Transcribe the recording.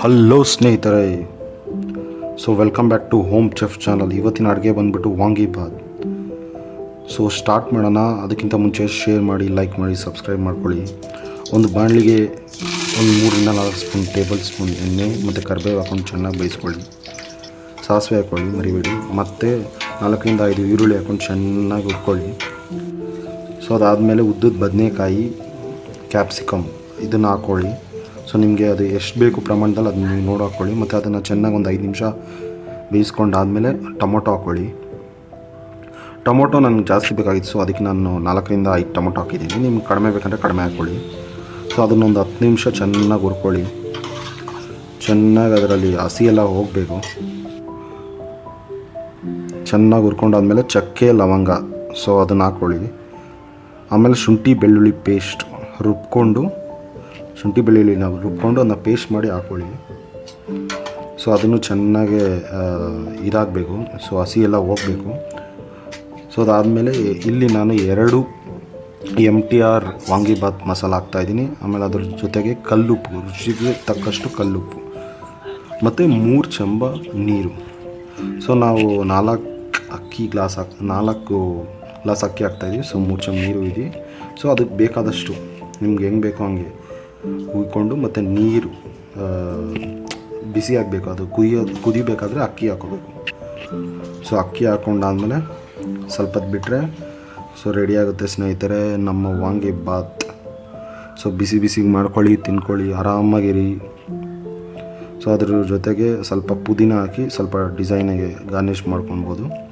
Hello ಸ್ನೇಹಿತರೆ. So welcome back to home chef channel ಇವತ್ತಿನ ಅಡುಗೆ ಬಂದ್ಬಿಟ್ಟು ವಾಂಗಿ ಬಾತ್ ಸೊ ಸ್ಟಾರ್ಟ್ ಮಾಡೋಣ. ಅದಕ್ಕಿಂತ ಮುಂಚೆ ಶೇರ್ ಮಾಡಿ ಲೈಕ್ ಮಾಡಿ ಸಬ್ಸ್ಕ್ರೈಬ್ ಮಾಡ್ಕೊಳ್ಳಿ. ಒಂದು ಬಾಣಲಿಗೆ ಒಂದು ಮೂರರಿಂದ ನಾಲ್ಕು ಸ್ಪೂನ್ ಟೇಬಲ್ ಸ್ಪೂನ್ ಎಣ್ಣೆ ಮತ್ತು ಕರಿಬೇವು ಹಾಕೊಂಡು ಚೆನ್ನಾಗಿ ಬೇಯಿಸ್ಕೊಳ್ಳಿ. ಸಾಸಿವೆ ಹಾಕ್ಕೊಳ್ಳಿ ಮರಿಬೇಡಿ. ಮತ್ತು ನಾಲ್ಕರಿಂದ ಐದು ಈರುಳ್ಳಿ ಹಾಕೊಂಡು ಚೆನ್ನಾಗಿ ಹುರ್ಕೊಳ್ಳಿ. ಸೊ ಅದಾದಮೇಲೆ ಉದ್ದದ ಬದನೆಕಾಯಿ ಕ್ಯಾಪ್ಸಿಕಮ್ ಇದನ್ನು ಹಾಕ್ಕೊಳ್ಳಿ ಸೊ ನಿಮಗೆ ಅದು ಎಷ್ಟು ಬೇಕು ಪ್ರಮಾಣದಲ್ಲಿ ಅದನ್ನ ನೀವು ನೋಡಿ ಹಾಕ್ಕೊಳ್ಳಿ ಮತ್ತು ಅದನ್ನು ಚೆನ್ನಾಗಿ ಒಂದು ಐದು ನಿಮಿಷ ಬೇಯಿಸ್ಕೊಂಡಾದಮೇಲೆ ಟೊಮೊಟೊ ಹಾಕ್ಕೊಳ್ಳಿ ಟೊಮೊಟೊ ನನಗೆ ಜಾಸ್ತಿ ಬೇಕಾಗಿತ್ತು, ಸೊ ಅದಕ್ಕೆ ನಾನು ನಾಲ್ಕರಿಂದ ಐದು ಟೊಮೊಟೊ ಹಾಕಿದ್ದೀನಿ. ನಿಮ್ಗೆ ಕಡಿಮೆ ಬೇಕಂದರೆ ಕಡಿಮೆ ಹಾಕ್ಕೊಳ್ಳಿ ಸೊ ಅದನ್ನೊಂದು ಹತ್ತು ನಿಮಿಷ ಚೆನ್ನಾಗಿ ಹುರ್ಕೊಳ್ಳಿ. ಚೆನ್ನಾಗಿ ಅದರಲ್ಲಿ ಹಸಿ ಎಲ್ಲ ಹೋಗಬೇಕು. ಚೆನ್ನಾಗಿ ಹುರ್ಕೊಂಡಾದ್ಮೇಲೆ ಚಕ್ಕೆ, ಲವಂಗ, ಸೊ ಅದನ್ನು ಹಾಕ್ಕೊಳ್ಳಿ ಆಮೇಲೆ ಶುಂಠಿ, ಬೆಳ್ಳುಳ್ಳಿ ಪೇಸ್ಟ್ ರುಬ್ಕೊಂಡು ಶುಂಠಿ ಬೆಳ್ಳುಳ್ಳಿ ನಾವು ರುಬ್ಕೊಂಡು ಅದನ್ನ ಪೇಸ್ಟ್ ಮಾಡಿ ಹಾಕ್ಕೊಳ್ಳಿ ಸೊ ಅದನ್ನು ಚೆನ್ನಾಗಿ ಇದಾಗಬೇಕು. ಸೊ ಹಸಿ ಎಲ್ಲ ಹೋಗಬೇಕು. ಸೊ ಅದಾದಮೇಲೆ ಇಲ್ಲಿ ನಾನು ಎರಡು M T R vangibath masala ಹಾಕ್ತಾಯಿದ್ದೀನಿ ಆಮೇಲೆ ಅದ್ರ ಜೊತೆಗೆ ಕಲ್ಲುಪ್ಪು, ರುಚಿಗೆ ತಕ್ಕಷ್ಟು ಕಲ್ಲುಪ್ಪು. ಮತ್ತು ಮೂರು ಚಂಬ ನೀರು. ಸೊ ನಾವು ನಾಲ್ಕು ಅಕ್ಕಿ ಗ್ಲಾಸ್ ಹಾಕ್, ನಾಲ್ಕು ಗ್ಲಾಸ್ ಅಕ್ಕಿ ಹಾಕ್ತಾಯಿದ್ದೀವಿ ಸೊ ಮೂರು ಚಂಬ ನೀರು ಇದೆ. ಸೊ ಅದಕ್ಕೆ ಬೇಕಾದಷ್ಟು, ನಿಮ್ಗೆ ಹೆಂಗೆ ಬೇಕೋ ಹಂಗೆ. ಹುಯ್ಕೊಂಡು ಮತ್ತು ನೀರು ಬಿಸಿ ಆಗಬೇಕು. ಅದು ಕುಯ್ಯೋ, ಕುದಿಬೇಕಾದ್ರೆ ಅಕ್ಕಿ ಹಾಕೋಬೇಕು. ಸೊ ಅಕ್ಕಿ ಹಾಕ್ಕೊಂಡಾದ್ಮೇಲೆ ಸ್ವಲ್ಪ ಹೊತ್ತು ಬಿಟ್ಟರೆ ಸೊ ರೆಡಿ ಆಗುತ್ತೆ ಸ್ನೇಹಿತರೆ, ನಮ್ಮ ವಾಂಗಿ ಬಾತ್. ಸೊ ಬಿಸಿ ಬಿಸಿಗೆ ಮಾಡ್ಕೊಳ್ಳಿ, ತಿನ್ಕೊಳ್ಳಿ, ಆರಾಮಾಗಿರಿ. ಸೊ ಅದ್ರ ಜೊತೆಗೆ ಸ್ವಲ್ಪ ಪುದೀನ ಹಾಕಿ ಸ್ವಲ್ಪ ಡಿಸೈನಿಗೆ ಗಾರ್ನಿಷ್ ಮಾಡ್ಕೊಳ್ಬೋದು.